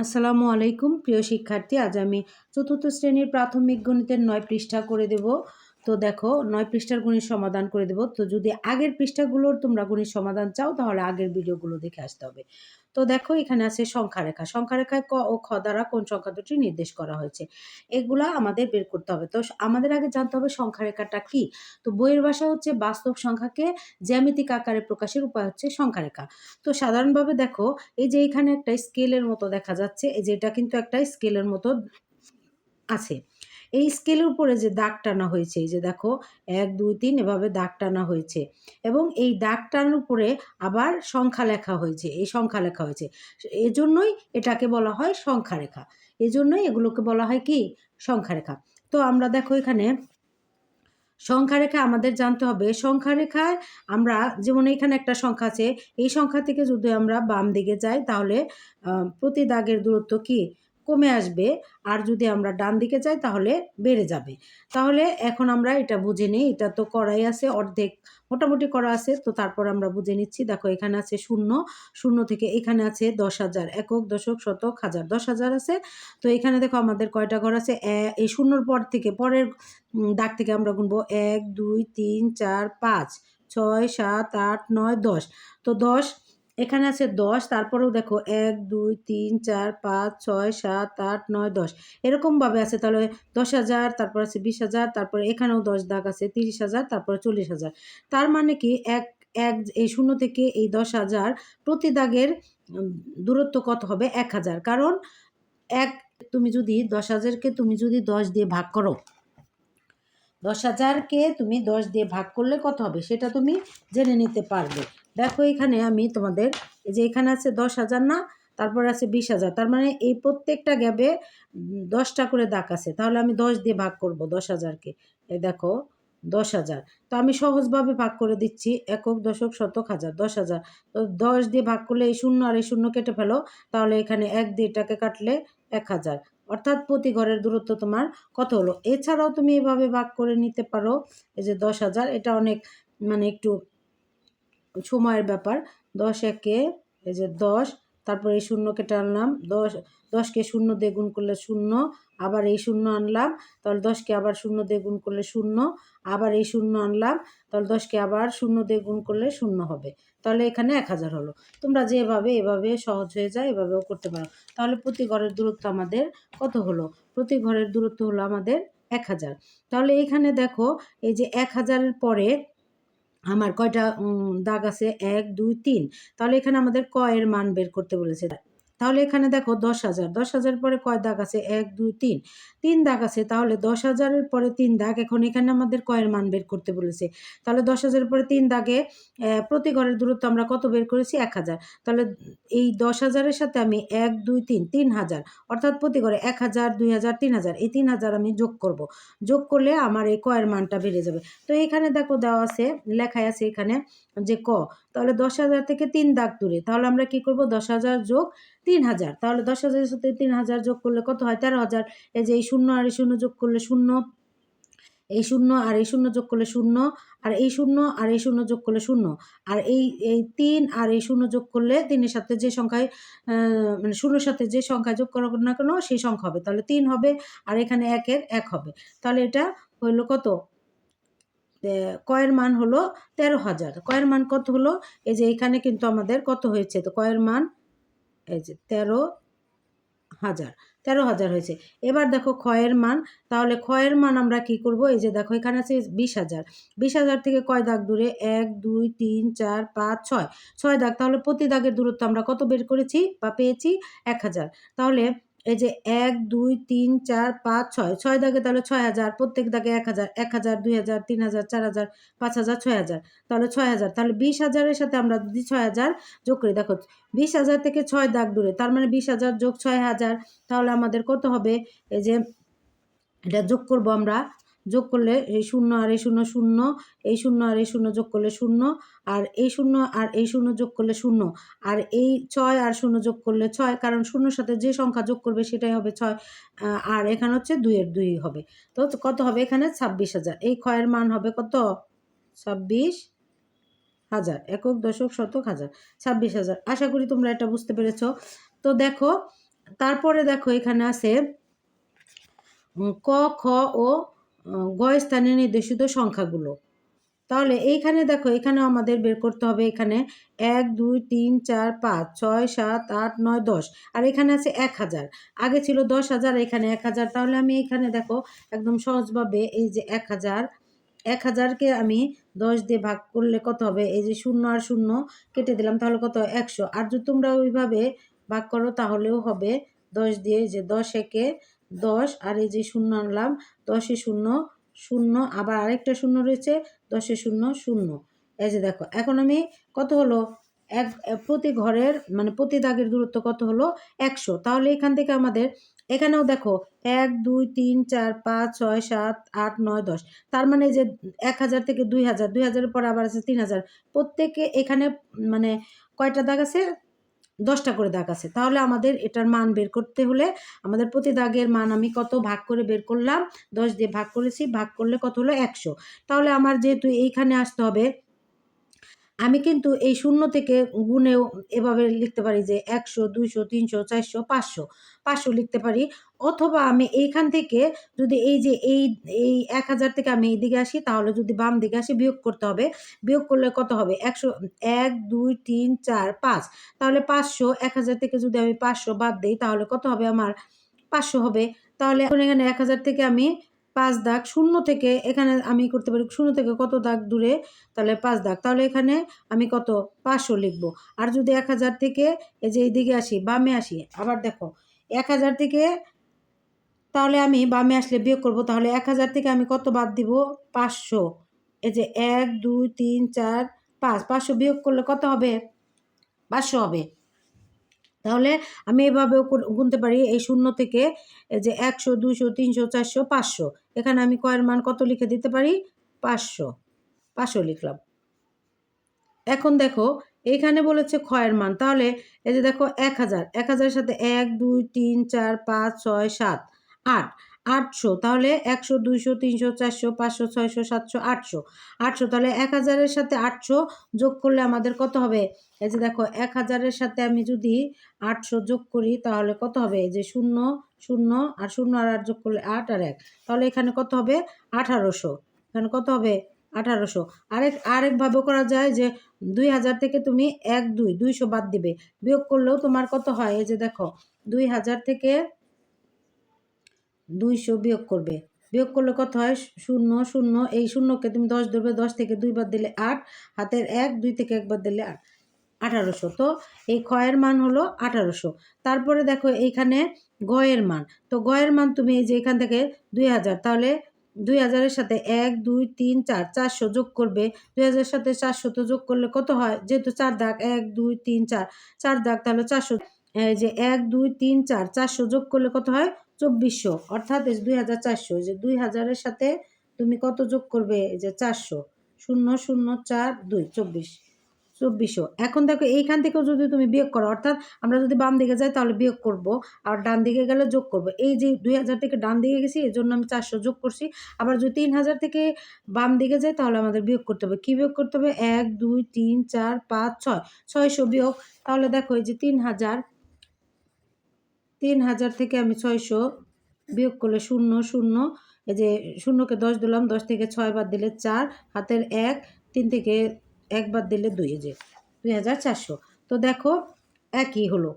আসসালামু আলাইকুম প্রিয় শিক্ষার্থী আজ আমি চতুর্থ শ্রেণির প্রাথমিক গণিতের নয় পৃষ্ঠা করে দেব। তো দেখো, নয় পৃষ্ঠার গণিত সমাধান করে দেব। তো যদি আগের পৃষ্ঠাগুলোর তোমরা গণিত সমাধান চাও, তাহলে আগের ভিডিওগুলো দেখে আসতে হবে। তো দেখো, এখানে আছে সংখ্যা রেখা সংখ্যা রেখায় ক ও খ দ্বারা কোন সংখ্যা দুটি নির্দেশ করা হয়েছে? এগুলা আমাদের বের করতে হবে। তো আমাদের আগে জানতে হবে সংখ্যা রেখাটা কি? তো বইয়ের ভাষা হচ্ছে বাস্তব সংখ্যাকে জ্যামিতিক আকারে প্রকাশের উপায় হচ্ছে সংখ্যা রেখা তো সাধারণভাবে দেখো, এই যে এখানে একটা স্কেলের মতো দেখা যাচ্ছে, এই যে এটা কিন্তু একটা স্কেলের মতো আছে। এই স্কেলের উপরে যে দাগ টানা হয়েছে, এই যে দেখো, এক, দুই, তিন এভাবে দাগ টানা হয়েছে এবং এই দাগ টানার উপরে আবার সংখ্যা লেখা হয়েছে, এই সংখ্যা লেখা হয়েছে। এজন্যই এটাকে বলা হয় সংখ্যা রেখা এজন্যই এগুলোকে বলা হয় কি? সংখ্যা রেখা তো আমরা দেখো এখানে সংখ্যা রেখা আমাদের জানতে হবে। সংখ্যা রেখায় আমরা যেমন এখানে একটা সংখ্যা আছে, এই সংখ্যা থেকে যদি আমরা বাম দিকে যাই তাহলে প্রতি দাগের দূরত্ব কি? কমে আসবে, আর যদি আমরা ডান দিকে যাই তাহলে বেড়ে যাবে। তাহলে এখন আমরা এটা বুঝে নিই, এটা তো করাই আছে অর্ধেক, মোটামুটি করা আছে। তো তারপর আমরা বুঝে নিচ্ছি, দেখো এখানে আছে শূন্য শূন্য থেকে এখানে আছে দশ হাজার, একক, দশক, শতক, হাজার, দশ হাজার আছে। তো এখানে দেখো আমাদের কয়টা ঘর আছে? এই শূন্যর পর থেকে, পরের দাগ থেকে আমরা গুনবো এক, দুই, তিন, চার, পাঁচ, ছয়, সাত, আট, নয়, দশ। তো দশ এখানে আছে দশ, তারপরেও দেখো এক, দুই, তিন, চার, পাঁচ, ছয়, সাত, আট, নয়, দশ। এরকমভাবে আছে, তাহলে দশ হাজার, তারপর আছে বিশ হাজার, তারপরে এখানেও দশ দাগ আছে, তিরিশ হাজার, তারপরে চল্লিশ হাজার। তার মানে কি এক এক, এই শূন্য থেকে এই দশ হাজার প্রতি দাগের দূরত্ব কত হবে? এক হাজার। কারণ এক, তুমি যদি দশ হাজারকে তুমি যদি দশ দিয়ে ভাগ করো দশ হাজারকে তুমি দশ দিয়ে ভাগ করলে কত হবে? সেটা তুমি জেনে নিতে পারবে। দেখো এখানে আমি তোমাদের, এই যে এখানে আছে দশ হাজার না? তারপর আছে বিশ হাজার। তার মানে এই প্রত্যেকটা গ্যাপে দশটা করে দাগ আছে। তাহলে আমি দশ দিয়ে ভাগ করব দশ হাজারকে। এই দেখো, দশ হাজার। তো আমি সহজভাবে ভাগ করে দিচ্ছি। একক, দশক, শতক, হাজার। দশ হাজার। তো দশ দিয়ে ভাগ করলে এই শূন্য আর এই শূন্য কেটে ফেলো। তাহলে এখানে এক দিয়ে এটাকে কাটলে এক হাজার। অর্থাৎ প্রতি ঘরের দূরত্ব তোমার কত হলো? এছাড়াও তুমি এভাবে ভাগ করে নিতে পারো। এই যে দশ হাজার, এটা অনেক মানে একটু সময়ের ব্যাপার। দশ একে, এই যে দশ, তারপরে এই শূন্য কেটে আনলাম দশ, দশকে শূন্য দিয়ে গুণ করলে শূন্য আবার এই শূন্য আনলাম, তাহলে দশকে আবার শূন্য দিয়ে গুণ করলে শূন্য, আবার এই শূন্য আনলাম, তাহলে দশকে আবার শূন্য দিয়ে গুণ করলে শূন্য হবে। তাহলে এখানে এক হাজার হলো। তোমরা যেভাবে এভাবে সহজ হয়ে যায়, এভাবেও করতে পারো। তাহলে প্রতি ঘরের দূরত্ব আমাদের কত হলো? প্রতি ঘরের দূরত্ব হলো আমাদের এক হাজার। তাহলে এখানে দেখো, এই যে এক হাজারের পরে আমার কয়টা দাগ আছে? এক, দুই, তিন। তাহলে এখানে আমাদের ক এর মান বের করতে বলেছে। তাহলে এখানে দেখো দশ হাজার। দশ হাজার পরে কয় দাগ আছে? এক, দুই, তিন। তিন দাগ আছে, তাহলে দশ হাজারের পরে তিন দাগ। এখন এখানে আমাদের কয়ের মান বের করতে বলেছে। তাহলে দশ হাজারের পরে তিন দাগে প্রতি ঘরের দূরত্ব আমরা কত বের করেছি? এক হাজার। তাহলে এই দশ হাজারের সাথে আমি এক, দুই, তিন তিন হাজার। অর্থাৎ প্রতি ঘরে এক হাজার, দুই হাজার, তিন হাজার। এই তিন হাজার আমি যোগ করব। যোগ করলে আমার এই কয়ের মানটা বেড়ে যাবে। তো এখানে দেখো দেওয়া আছে লেখায় আছে এখানে যে ক। তাহলে দশ হাজার থেকে তিন দাগ দূরে। তাহলে আমরা কি করব? দশ হাজার যোগ তিন হাজার। তাহলে দশ হাজারের সাথে তিন হাজার যোগ করলে কত হয়? তেরো হাজার। এই যে এই শূন্য আর এই শূন্য যোগ করলে শূন্য। এই শূন্য আর এই শূন্য যোগ করলে শূন্য। আর এই শূন্য আর এই শূন্য যোগ করলে শূন্য। আর এই এই তিন আর এই শূন্য যোগ করলে তিনের সাথে যে সংখ্যায় মানে শূন্যর সাথে যে সংখ্যা যোগ করা না কেন, সেই সংখ্যা হবে। তাহলে তিন হবে আর এখানে একের এক হবে। তাহলে এটা হইল কত? কয়ের মান হলো তেরো হাজার। কয়ের মান কত হলো? এই যে এখানে কিন্তু আমাদের কত হয়েছে? তো কয়ের মান এই যে তেরো হাজার তেরো হাজার হয়েছে। এবার দেখো ক্ষয়ের মান, তাহলে ক্ষয়ের মান আমরা কি করব? এই যে দেখো এখানে আছে বিশ হাজার। বিশ হাজার থেকে কয় দাগ দূরে? এক, দুই, তিন, চার, পাঁচ, ছয়। ছয় দাগ, তাহলে প্রতি দাগের দূরত্ব আমরা কত বের করেছি বা পেয়েছি? এক হাজার। তাহলে এই যে এক, দুই, তিন, চার, পাঁচ, ছয়। ছয় দাগে তাহলে ছয় হাজার, প্রত্যেক দাগে এক হাজার এক হাজার, দুই হাজার, তিন হাজার, চার হাজার, পাঁচ হাজার, ছয় হাজার। তাহলে ছয় হাজার। তাহলে বিশ হাজারের সাথে আমরা যদি ছয় হাজার যোগ করি, দেখো, বিশ হাজার থেকে ছয় দাগ দূরে, তার মানে বিশ হাজার যোগ ছয় হাজার, তাহলে আমাদের কত হবে? এই যে এটা যোগ করব আমরা যোগ করলে এই শূন্য আর এই শূন্য শূন্য, এই শূন্য আর এই শূন্য যোগ করলে শূন্য, আর এই শূন্য আর এই শূন্য যোগ করলে শূন্য, আর এই ছয় আর শূন্য যোগ করলে ছয়, কারণ শূন্যর সাথে যে সংখ্যা যোগ করবে সেটাই হবে ছয় আর এখানে হচ্ছে দুইয়ের দুই হবে। তো কত হবে এখানে? ছাব্বিশ হাজার। এই ক্ষয়ের মান হবে কত? ছাব্বিশ হাজার, একক দশক শতক হাজার। ছাব্বিশ হাজার। আশা করি তোমরা এটা বুঝতে পেরেছ। তো দেখো, তারপরে দেখো এখানে আছে ক, খ, ও উম, গ স্থানে নির্দেশিত সংখ্যাগুলো। তাহলে এইখানে দেখো এখানে আমাদের বের করতে হবে এখানে এক দুই তিন চার পাঁচ ছয় সাত আট নয় দশ। আর এখানে আছে এক হাজার। আগে ছিল দশ হাজার এখানে এক হাজার। তাহলে আমি এখানে দেখো একদম সহজভাবে এই যে এক হাজার এক হাজারকে আমি দশ দিয়ে ভাগ করলে কত হবে? এই যে শূন্য আর শূন্য কেটে দিলাম তাহলে কত একশো। আর যদি তোমরা ওইভাবে ভাগ করো তাহলেও হবে দশ দিয়ে যে দশ একে দশ, আর এই যে শূন্য আনলাম, দশে শূন্য শূন্য, আবার আরেকটা শূন্য রয়েছে, দশে শূন্য শূন্য। এই যে দেখো, এখন আমি কত হলো? এক, প্রতি ঘরের মানে প্রতি দাগের দূরত্ব কত হলো? একশো। তাহলে এখান থেকে আমাদের, এখানেও দেখো, এক, দুই, তিন, চার, পাঁচ, ছয়, সাত, আট, নয়, দশ। তার মানে যে এক হাজার থেকে দুই হাজার, দুই হাজারের পর আবার আছে তিন হাজার। প্রত্যেকে এখানে মানে কয়টা দাগ আছে? দশটা করে দাগ আছে। তাহলে আমাদের এটার মান বের করতে হলে আমাদের প্রতি দাগের মান আমি কত ভাগ করে বের করলাম? দশ দিয়ে ভাগ করেছি, ভাগ করলে কত হলো একশো। তাহলে আমার যেহেতু এইখানে আসতে হবে আমি কিন্তু এই শূন্য থেকে গুণেও এভাবে লিখতে পারি যে একশো, দুইশো, তিনশো, চারশো, পাঁচশো পাঁচশো লিখতে পারি। অথবা আমি এইখান থেকে যদি এই যে এই এই এক হাজার থেকে আমি এইদিকে আসি, তাহলে যদি বাম দিকে আসি, বিয়োগ করতে হবে। বিয়োগ করলে কত হবে? একশো, এক, দুই, তিন, চার, পাঁচ। তাহলে পাঁচশো, এক হাজার থেকে যদি আমি পাঁচশো বাদ দিই, তাহলে কত হবে আমার? পাঁচশো হবে। তাহলে এখন এখানে এক হাজার থেকে আমি পাঁচ দাগ শূন্য থেকে, এখানে আমি করতে পারি শূন্য থেকে কত দাগ দূরে? তাহলে পাঁচ দাগ। তাহলে এখানে আমি কত? পাঁচশো লিখব। আর যদি এক হাজার থেকে এই যে এইদিকে আসি, বামে আসি, আবার দেখো, এক হাজার থেকে তাহলে আমি বামে আসলে বিয়োগ করব। তাহলে এক হাজার থেকে আমি কত বাদ দিব? পাঁচশো। এই যে এক, দুই, তিন, চার, পাঁচ। পাঁচশো বিয়োগ করলে কত হবে? পাঁচশো হবে। তাহলে আমি এভাবেও গুনতে পারি। এই শূন্য থেকে যে একশো দুশো তিনশো, চারশো, পাঁচশো। এখানে আমি কয়ের মান কত লিখে দিতে পারি? পাঁচশো। পাঁচশো লিখলাম। এখন দেখো এইখানে বলেছে ক্ষয়ের মান। তাহলে এই যে দেখো, এক হাজার। এক হাজারের সাথে এক, দুই, তিন, চার, পাঁচ, ছয়, সাত, আট। আটশো, তাহলে একশো, দুইশো, তিনশো, চারশো, পাঁচশো, ছয়শো, সাতশো, আটশো। আটশো, তাহলে এক হাজারের সাথে আটশো যোগ করলে আমাদের কত হবে? এই যে দেখো, এক হাজারের সাথে আমি যদি আটশো যোগ করি, তাহলে কত হবে? এই যে শূন্য শূন্য আর শূন্য আর আট যোগ করলে আট আর এক। তাহলে এখানে কত হবে? আঠারোশো। এখানে কত হবে? আঠারোশো। আরেক, আরেকভাবে করা যায় যে দুই হাজার থেকে তুমি এক, দুই, দুইশো বাদ দিবে। বিয়োগ করলেও তোমার কত হয়? এই যে দেখো, দুই হাজার থেকে দুইশো বিয়োগ করবে। বিয়োগ করলে কত হয়? শূন্য শূন্য। এই শূন্যকে তুমি দশ ধরবে, দশ থেকে দুই বাদ দিলে আট, হাতের এক, দুই থেকে একবার দিলে আট, আঠারোশো। তো এই ক্ষয়ের মান হলো আঠারোশো। তারপরে দেখো এইখানে গয়ের মান। তো গয়ের মান তুমি এই যে এখান থেকে দুই হাজার, তাহলে দুই হাজারের সাথে এক, দুই, তিন, চার, চারশো যোগ করবে। দুই হাজারের সাথে চারশো তো যোগ করলে কত হয়? যেহেতু চার দাগ, এক, দুই, তিন, চার। চার দাগ তাহলে চারশো, এই যে এক, দুই, তিন, চার, চারশো যোগ করলে কত হয়? চব্বিশশো, অর্থাৎ দুই হাজার চারশো যে দুই হাজারের সাথে তুমি কত যোগ করবে? যে চারশো, শূন্য শূন্য, চার, দুই, চব্বিশ, চব্বিশশো। এখন দেখো, এইখান থেকেও যদি তুমি বিয়োগ করো, অর্থাৎ আমরা যদি বাম দিকে যাই, তাহলে বিয়োগ করব আর ডান দিকে গেলে যোগ করব। এই যে দুই হাজার থেকে ডান দিকে গেছি, এই জন্য আমি চারশো যোগ করছি। আবার যদি তিন হাজার থেকে বাম দিকে যাই, তাহলে আমাদের বিয়োগ করতে হবে। কী বিয়োগ করতে হবে? এক, দুই, তিন, চার, পাঁচ, ছয়, ছয়শো বিয়োগ। তাহলে দেখো, এই যে তিন হাজার তিন হাজার থেকে আমি ছয়শো বিয়োগ করলে শূন্য শূন্য, এই যে শূন্যকে দশ দিলাম, দশ থেকে ছয় বাদ দিলে চার, হাতের এক, তিন থেকে এক বাদ দিলে দুই যে দুই হাজার চারশো। তো দেখো, একই হলো।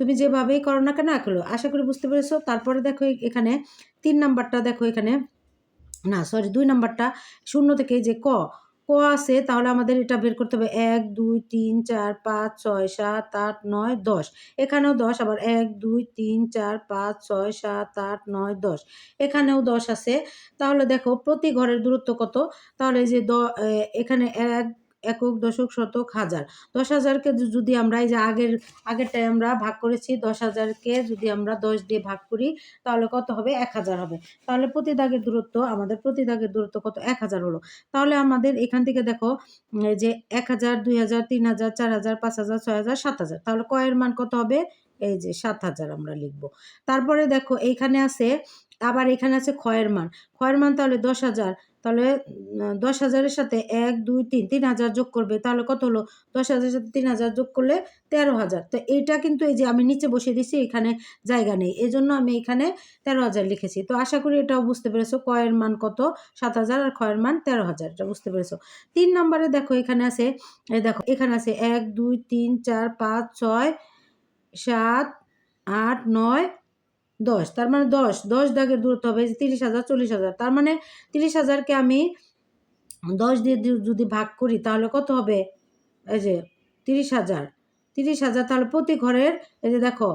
তুমি যেভাবেই করো না কেন এক হলো। আশা করি বুঝতে পেরেছ? তারপরে দেখো এখানে তিন নাম্বারটা দেখো এখানে। না সরি দুই নাম্বারটা শূন্য থেকে যে ক ক আছে, তাহলে আমাদের এটা বের করতে হবে। এক, দুই, তিন, চার, পাঁচ, ছয়, সাত, আট, নয়, দশ। এখানেও দশ, আবার এক, দুই, তিন, চার, পাঁচ, ছয়, সাত, আট, নয়, দশ। এখানেও দশ আছে। তাহলে দেখো, প্রতি ঘরের দূরত্ব কত? তাহলে যে দ এখানে এক একক দশক শতক হাজার। দশ হাজারকে যদি আমরা এই যে আগের, আগেরটায় আমরা ভাগ করেছি, দশ হাজারকে যদি আমরা দশ দিয়ে ভাগ করি, তাহলে কত হবে? এক হাজার হবে। তাহলে প্রতি দাগের দূরত্ব, আমাদের প্রতি দাগের দূরত্ব কত? এক হাজার হলো। তাহলে আমাদের এখান থেকে দেখো যে এক হাজার, দুই হাজার, তিন হাজার, চার হাজার, পাঁচ হাজার, ছয় হাজার, সাত হাজার। তাহলে কয়ের মান কত হবে? এই যে সাত হাজার আমরা লিখব। তারপরে দেখো, এইখানে আছে, আবার এখানে আছে ক্ষয়ের মান। ক্ষয়ের মান তাহলে দশ হাজার তাহলে দশ হাজারের সাথে এক, দুই, তিন তিন হাজার যোগ করবে, তাহলে কত হলো? দশ হাজারের সাথে তিন হাজার যোগ করলে তেরো হাজার। তো এইটা কিন্তু এই যে আমি নিচে বসিয়ে দিছি এখানে জায়গা নেই। এই জন্য আমি এখানে তেরো হাজার লিখেছি। তো আশা করি এটাও বুঝতে পেরেছ কয়ের মান কত? সাত হাজার আর ক্ষয়ের মান তেরো হাজার, এটা বুঝতে পেরেছ। তিন নম্বরে দেখো, এখানে আছে দেখো, এখানে আছে এক, দুই, তিন, চার, পাঁচ, ছয়, সাত, আট, নয় দশ, তার মানে দশ দশ দাগের দূরত্ব হবে তিরিশ হাজার, চল্লিশ হাজার, তার মানে তিরিশ হাজারকে আমি দশ দিয়ে যদি ভাগ করি তাহলে কত হবে? এই যে তিরিশ হাজার তিরিশ হাজার তাহলে প্রতি ঘরের এই যে দেখো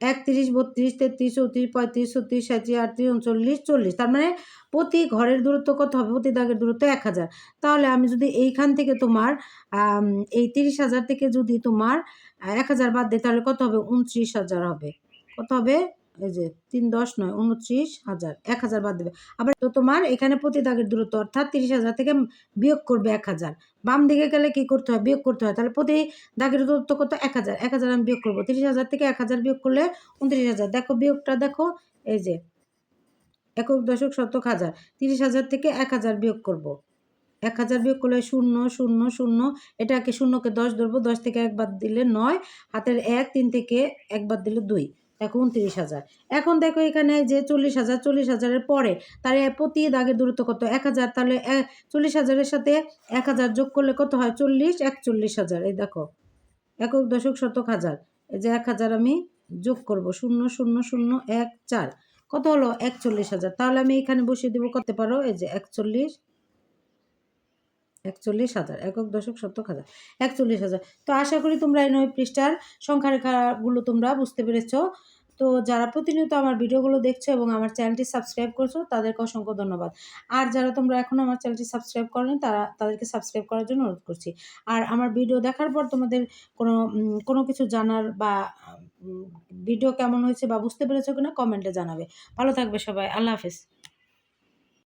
একত্রিশ, বত্রিশ, তেত্রিশ, চৌত্রিশ, পঁয়ত্রিশ, ছত্রিশ সাঁত্রিশ আটত্রিশ, উনচল্লিশ, চল্লিশ, তার মানে প্রতি ঘরের দূরত্ব কত হবে? প্রতি দাগের দূরত্ব এক হাজার। তাহলে আমি যদি এইখান থেকে তোমার এই তিরিশ হাজার থেকে যদি তোমার এক হাজার বাদ দিই তাহলে কত হবে? উনত্রিশ হাজার হবে। কত হবে? এই যে, তিন দশ নয়, উনত্রিশ হাজার, এক হাজার বাদ দেবে। আবার তো তোমার এখানে প্রতি দাগের দূরত্ব, অর্থাৎ তিরিশ হাজার থেকে বিয়োগ করবে এক হাজার। বাম দিকে গেলে কি করতে হয়? বিয়োগ করতে হয়। তাহলে প্রতি দাগের দূরত্ব কত? এক হাজার। এক হাজার আমি বিয়োগ করব। তিরিশ হাজার থেকে এক হাজার বিয়োগ করলে উনত্রিশ হাজার। দেখো বিয়োগটা দেখো, এই যে, একক দশক শতক হাজার। তিরিশ হাজার থেকে এক হাজার বিয়োগ করব। এক হাজার বিয়োগ করলে শূন্য শূন্য শূন্য। এটাকে শূন্যকে দশ ধরবো। দশ থেকে একবার দিলে নয়। হাতের এক, তিন থেকে একবার দিলে দুই। দেখো উনত্রিশ হাজার। এখন দেখো এখানে যে চল্লিশ হাজার, চল্লিশ হাজারের পরে তার প্রতি দাগের দূরত্ব কত? এক হাজার, তাহলে চল্লিশ হাজারের সাথে এক হাজার যোগ করলে কত হয়? চল্লিশ, একচল্লিশ হাজার। এই দেখো, একক দশক শতক হাজার। এই যে এক হাজার আমি যোগ করব, শূন্য শূন্য শূন্য, এক, চার। কত হলো? একচল্লিশ হাজার। তাহলে আমি এখানে বসিয়ে দেবো, করতে পারো? এই যে একচল্লিশ একচল্লিশ হাজার, একক দশক শতক হাজার, একচল্লিশ হাজার। তো আশা করি তোমরা এই নয় পৃষ্ঠার সংখ্যা রেখাগুলো তোমরা বুঝতে পেরেছ। তো যারা প্রতিনিয়ত আমার ভিডিওগুলো দেখছ এবং আমার চ্যানেলটি সাবস্ক্রাইব করছ, তাদেরকে অসংখ্য ধন্যবাদ। আর যারা তোমরা এখনও আমার চ্যানেলটি সাবস্ক্রাইব করনি, তারা তাদেরকে সাবস্ক্রাইব করার জন্য অনুরোধ করছি। আর আমার ভিডিও দেখার পর তোমাদের কোনো কোনো কিছু জানার বা ভিডিও কেমন হয়েছে বা বুঝতে পেরেছ কিনা, কমেন্টে জানাবে। ভালো থাকবে সবাই, আল্লাহ হাফেজ।